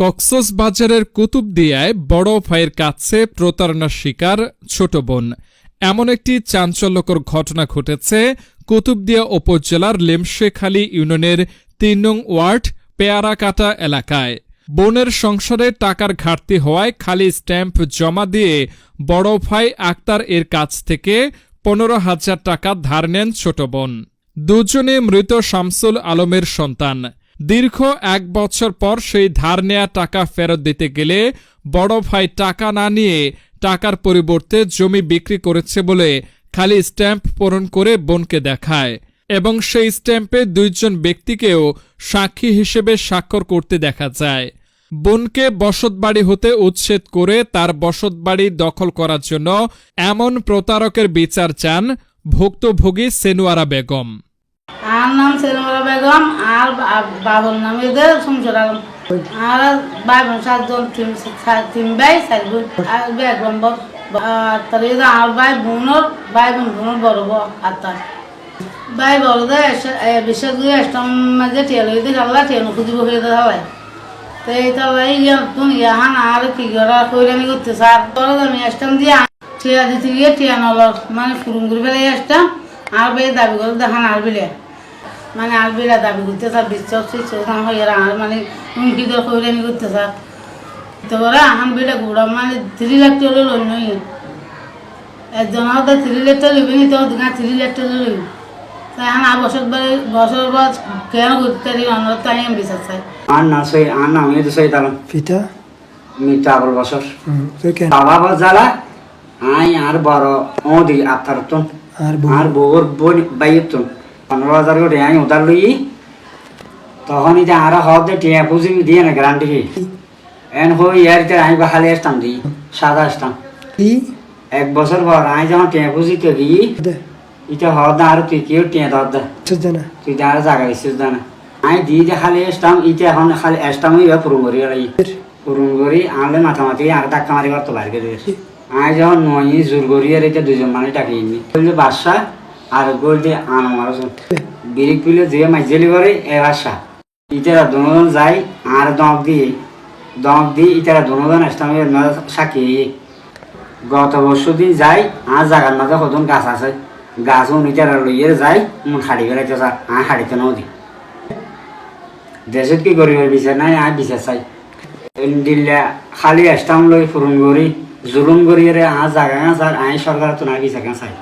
কক্সবাজারের কুতুবদিয়ায় বড় ভাইয়ের কাছে প্রতারণার শিকার ছোট বোন। এমন একটি চাঞ্চল্যকর ঘটনা ঘটেছে কুতুবদিয়া উপজেলার লেমশেখালী ইউনিয়নের তিন নং ওয়ার্ড, পেয়ারাকাটা এলাকায়। বোনের সংসারে টাকার ঘাটতি হওয়ায় খালি স্ট্যাম্প জমা দিয়ে বড় ভাই আক্তার এর কাছ থেকে পনেরো হাজার টাকা ধার নেন ছোট বোন। দুজনে মৃত শামসুল আলমের সন্তান। দীর্ঘ এক বছর পর সেই ধার নেয়া টাকা ফেরত দিতে গেলে বড় ভাই টাকা না নিয়ে টাকার পরিবর্তে জমি বিক্রি করেছে বলে খালি স্ট্যাম্প পূরণ করে বোনকে দেখায় এবং সেই স্ট্যাম্পে দুইজন ব্যক্তিকেও সাক্ষী হিসেবে স্বাক্ষর করতে দেখা যায়। বোনকে বসতবাড়ি হতে উচ্ছেদ করে তার বসতবাড়ি দখল করার জন্য এমন প্রতারকের বিচার চান ভুক্তভোগী সেনুয়ারা বেগম। আর নাম সেলমরা বেগম, আর বাবুর নাম এদের শমশের আলম। আর ভাই বোন সাতজন, তিন ভাই, চার বোন, আর বেগম তার যে আর ভাই বোনের ভাই বোন বোনের বড় বউ আর তার। ভাই বড় দে বিশেষ করে এসটাম মাঝে টিয়া লই দিকে আল্লাহ টিয়া নুকুদি বসে দে হালাই তো এই তো লাই গিয়া তুন ইয়াহান আর কি করা কইরানি করতে স্যার তোরা আমি এসটাম দিয়ে, টিয়া দিতে গিয়ে টিয়া নলর মানে ফুরুম করে ফেলে এসটাম আর ভাই দাবি করে দেখান আর বিলে। মানে আর বিলা দাবি করতে স্যার বিশ্বাস টিশ্বাস হয়ে আর মানে হুমকি দিয়ে কইরানি করতে স্যার তো ওরা আহান বিলা গুড়া মানে থ্রি লাখ টাকা লোন নই। একজন হয়তো থ্রি লাখ টাকা লিবি তো দুগা থ্রি লাখ টাকা লিবি তাই এখন আর বছর বছর পর কেন করতে পারি অন্য তাই আমি বিশ্বাস চাই। আর না সই আর না আমি তো সই তালাম পিতা? মিটা আবল বছর। বাবা বাজালা আই আর বড় ও দি আত্মার তুন আর বউ? আর বউর বোন বাইয়ের তুন পনেরো হাজার করে আই উদার লই তখন এটা আর দে টিয়া পুজি দিয়ে না গ্রান্টি এন হই ইয়ার আই বাহালে আসতাম দি সাদা আসতাম। এক বছর পর আই যখন টিয়া পুজি তে গিয়ে এটা হদ না আর তুই কেউ টিয়া ধর দে। তুই আর জায়গা দিছিস না আই দি যে খালি আসতাম ইতে এখন খালি আসতাম ইয়া পুরুম করি পুরুম করি আনলে মাথামাতি আর ধাক্কা মারি করতে বাইরে আই যখন নয় জোর করি আর এটা দুজন মানে টাকি নি আর বলছে আন আমার বিরিক পিলে যে মাইজেলি করে এ বাদশা ইতারা দুজন যাই, আর দম দিয়ে। দম দিয়ে ইতারা দুজন আসতাম সাক্ষী গত বছর দিন যাই, আর জাগার মাঝে কতজন গাছ আছে। গাছ উনিটারা লইয়ে যাই মন হাড়ি বেড়াইতে স্যার আর হাড়িতে নদী দেশত কি গরিবের বিচার নাই, আর বিচার চাই। দিল্লা খালি আসতাম লই ফুরুন করি জুলুম রে, আর জাগা স্যার আই সরকার তো নাই, বিচার চাই।